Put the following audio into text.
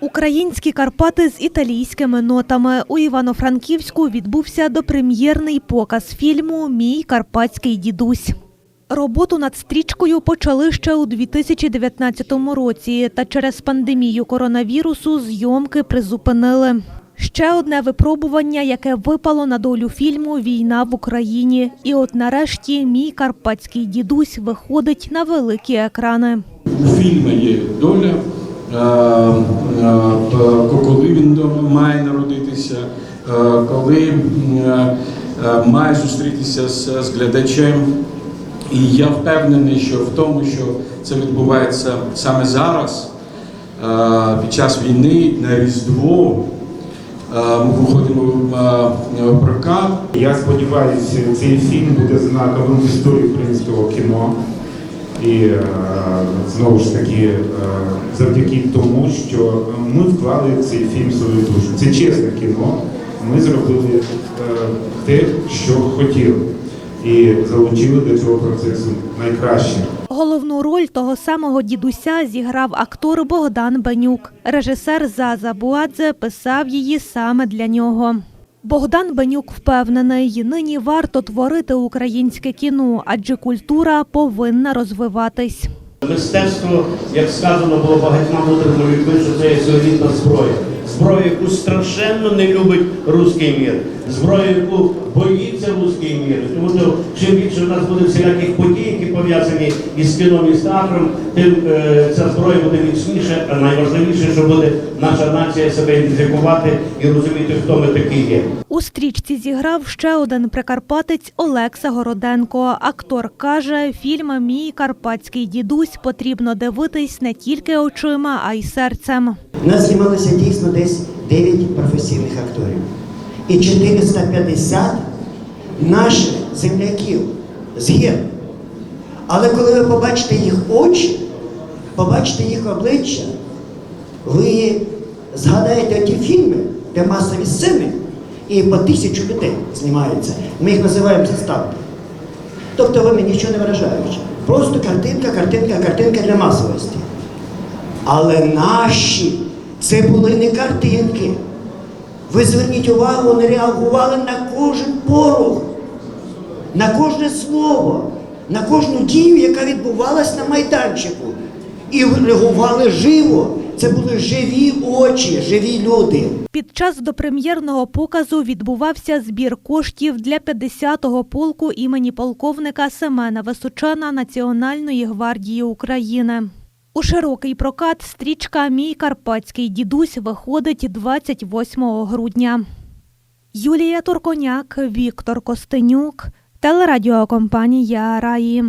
Українські Карпати з італійськими нотами у Івано-Франківську відбувся допрем'єрний показ фільму Мій карпатський дідусь. Роботу над стрічкою почали ще у 2019 році, та через пандемію коронавірусу зйомки призупинили. Ще одне випробування, яке випало на долю фільму Війна в Україні. І от нарешті мій карпатський дідусь виходить на великі екрани. У фільмі є доля, коли він має народитися, е, коли е, е, має зустрітися з, глядачем. І я впевнений, що в тому, що це відбувається саме зараз, е, під час війни на Різдво, е, ми виходимо е, в прокат. Я сподіваюся, цей фільм буде знаком в історії українського кіно. І е, знову ж таки, е, завдяки тому, що ми вклали цей фільм свою душу. Це чесне кіно. Ми зробили е, те, що хотіли, і залучили до цього процесу найкраще. Головну роль того самого дідуся зіграв актор Богдан Бенюк. Режисер Заза Буадзе писав її саме для нього. Богдан Бенюк впевнений, нині варто творити українське кіно, адже культура повинна розвиватись. Мистецтво, як сказано було багатьма мудрими людьми, що це є сьогодні зброя. Зброя, яку страшенно не любить руський мір. Зброя, яку боїться руський мір. Тому що чим більше в нас буде всіляких подій, які пов'язані із кіном і з театром, тим е, ця зброя буде міцніша, а найважливіше, що буде наша нація себе ідентифікувати і розуміти, хто ми такі є. У стрічці зіграв ще один прикарпатець Олекса Городенко. Актор каже, фільм Мій карпатський дідусь потрібно дивитись не тільки очима, а й серцем. У нас знімалося дійсно десь 9 професійних акторів. І 450 наших земляків з гір. Але коли ви побачите їх очі, побачите їх обличчя, ви згадаєте ті фільми, де масові сцени, і по тисячу людей знімаються. Ми їх називаємо заставки. Тобто вони нічого не виражають. Просто картинка, картинка, картинка для масовості. Але наші це були не картинки. Ви зверніть увагу, вони реагували на кожен порух, на кожне слово, на кожну дію, яка відбувалась на майданчику. І реагували живо. Це були живі очі, живі люди. Під час допрем'єрного показу відбувався збір коштів для 50-го полку імені полковника Семена Височана Національної гвардії України. У широкий прокат стрічка Мій карпатський дідусь виходить 28 грудня. Юлія Турконяк, Віктор Костенюк, телерадіокомпанія Раї.